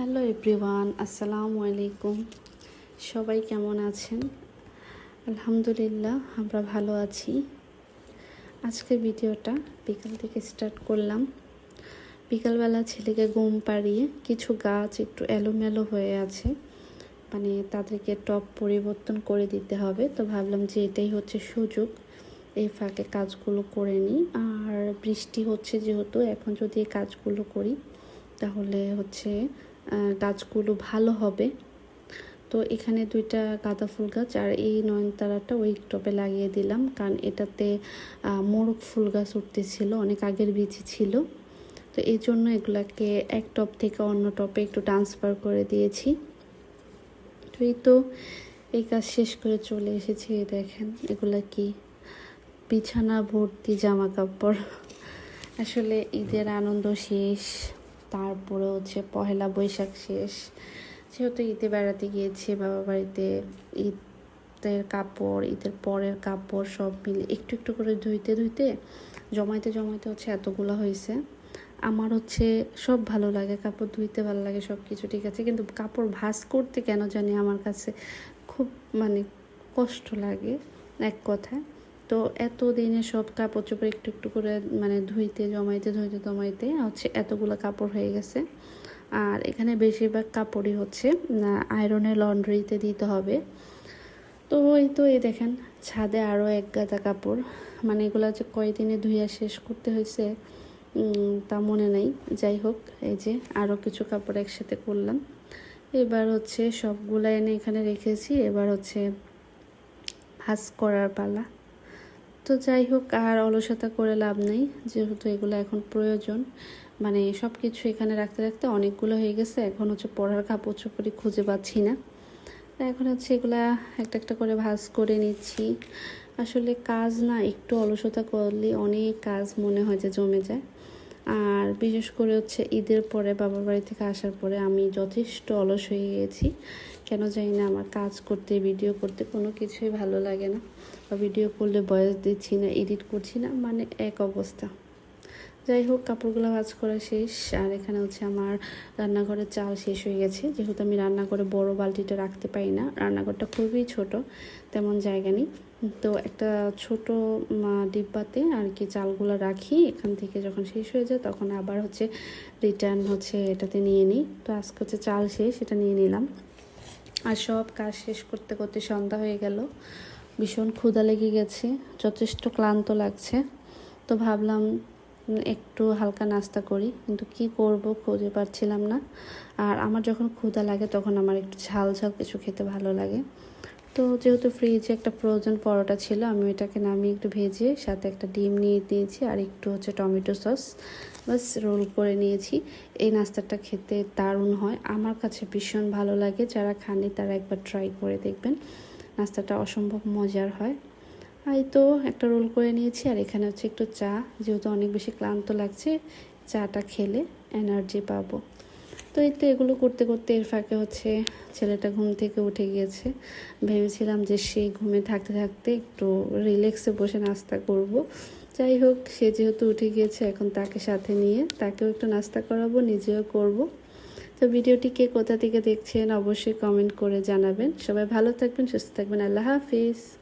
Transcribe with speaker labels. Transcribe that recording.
Speaker 1: Hello everyone, আসসালামু আলাইকুম। সবাই কেমন আছেন? আলহামদুলিল্লাহ, আমরা ভালো আছি। আজকে ভিডিওটা বিকাল থেকে স্টার্ট করলাম। বিকালবেলা ছেলেকে ঘুম পাড়িয়ে কিছু গাছ একটু এলোমেলো হয়ে আছে। মানে তাদেরকে টপ পরিবর্তন করে দিতে হবে। তো ভাবলাম যে এটাই হচ্ছে সুযোগ। এই ফাঁকে কাজগুলো করে নিই। আর বৃষ্টি হচ্ছে যেহেতু, এখন যদি এই কাজগুলো করি, তাহলে হচ্ছে গাছগুলো ভালো হবে। তো এখানে দুইটা গাঁদা ফুল গাছ আর এই নয়নতারাটা ওই টপে লাগিয়ে দিলাম কারণ এটাতে মোরগ ফুল গাছ উঠতেছিল, অনেক আগের বীজই ছিল। তো এই জন্য এগুলাকে এক টপ থেকে অন্য টপে একটু ট্রান্সফার করে দিয়েছি। তো এই তো এই কাজ শেষ করে চলে এসেছি দেখেন এগুলা কি বিছানা, ভর্তি জামা কাপড়। আসলে ঈদের আনন্দ শেষ। তারপরে হচ্ছে পহেলা বৈশাখ শেষ। যেহেতু ঈদে বেড়াতে গিয়েছি বাবা বাড়িতে ঈদের কাপড়, ঈদের পরের কাপড় সব মিলে একটু একটু করে ধুইতে ধুইতে জমাইতে জমাইতে হচ্ছে এতগুলো হয়েছে আমার হচ্ছে সব ভালো লাগে, কাপড় ধুইতে ভালো লাগে সব কিছু ঠিক আছে। কিন্তু কাপড় ভাস করতে কেন জানি আমার কাছে খুব মানে কষ্ট লাগে, এক কথায়। তো এত দিনে সব কাপড় চোপড় একটু একটু করে মানে ধুইতে, জমাইতে ধুইতে, জমাইতে হচ্ছে এতগুলো কাপড় হয়ে গেছে। আর এখানে বেশিরভাগ কাপড়ই হচ্ছে আয়রনের লন্ড্রিতে দিতে হবে। তো ওই তো, এই দেখেন, ছাদে আরও এক গাদা কাপড়। মানে এগুলো যে কয়দিনে ধুইয়া শেষ করতে হয়েছে তা মনে নেই। যাই হোক, এই যে আরও কিছু কাপড় একসাথে করলাম। এবার হচ্ছে সবগুলো এনে এখানে রেখেছি। এবার হচ্ছে ভাজ করার পালা। তো যাই হোক, আর অলসতা করে লাভ নেই। যেহেতু এগুলো এখন প্রয়োজন মানে সব কিছু এখানে রাখতে রাখতে অনেকগুলো হয়ে গেছে। এখন হচ্ছে পড়ার কাপড় চোপড়ি খুঁজে পাচ্ছি না। এখন হচ্ছে এগুলা একটা একটা করে ভাজ করে নিচ্ছি। আসলে কাজ না, একটু অলসতা করলে অনেক কাজ মনে হয় যে জমে যায়। আর বিশেষ করে হচ্ছে ঈদের পরে, বাবার বাড়ি থেকে আসার পরে আমি যথেষ্ট অলস হয়ে গিয়েছি কেন জানি না, আমার কাজ করতে ভিডিও করতে কোনো কিছুই ভালো লাগে না। বা ভিডিও করলে বয়স দিচ্ছি না এডিট করছি না মানে এক অবস্থা। যাই হোক, কাপড়গুলো ভাজ করা শেষ। আর এখানে হচ্ছে আমার রান্নাঘরের চাল শেষ হয়ে গেছে। যেহেতু আমি রান্নাঘরে বড় বালতিটা রাখতে পারি না, রান্নাঘরটা খুবই ছোট, তেমন জায়গা নেই। তো একটা ছোট ডিব্বাতে আর কি চালগুলো রাখি। এখান থেকে যখন শেষ হয়ে যায়, তখন আবার হচ্ছে রিটার্ন হচ্ছে এটাতে নিয়ে নিই। তো আজকে হচ্ছে চাল শেষ, এটা নিয়ে নিলাম। আর সব কাজ শেষ করতে করতে সন্ধ্যা হয়ে গেল। ভীষণ ক্ষুধা লেগে গেছে, যথেষ্ট ক্লান্ত লাগছে। তো ভাবলাম একটু হালকা নাস্তা করি, কিন্তু কি করব খুঁজে পাচ্ছিলাম না। আর আমার যখন ক্ষুধা লাগে তখন আমার একটু ঝাল ঝাল কিছু খেতে ভালো লাগে। তো যেহেতু ফ্রিজে একটা ফ্রোজেন পরোটা ছিল, আমি ওইটাকে নামিয়ে একটু ভেজে সাথে একটা ডিম নিয়ে দিয়েছি আর একটু হচ্ছে টমেটো সস। বাস, রোল করে নিয়েছি। এই নাস্তাটা খেতে দারুণ হয়। আমার কাছে ভীষণ ভালো লাগে। যারা খানি তারা একবার ট্রাই করে দেখবেন। নাস্তাটা অসম্ভব মজার হয়। এই তো, একটা রোল করে নিয়েছি। আর এখানে হচ্ছে একটু চা। যেহেতু অনেক বেশি ক্লান্ত লাগছে, চাটা খেলে এনার্জি পাবো। তো এই তো এগুলো করতে করতে এর ফাঁকে হচ্ছে ছেলেটা ঘুম থেকে উঠে গিয়েছে। ভেবেছিলাম যে সে ঘুমে থাকতে থাকতে একটু রিল্যাক্সে বসে নাস্তা করব। যাই হোক, সে যেহেতু উঠে গিয়েছে, এখন তাকে সাথে নিয়ে তাকেও একটু নাস্তা করাবো, নিজেও করব। তো ভিডিওটি কে কোথা থেকে দেখছেন, অবশ্যই কমেন্ট করে জানাবেন। সবাই ভালো থাকবেন, সুস্থ থাকবেন, আল্লাহ হাফিজ।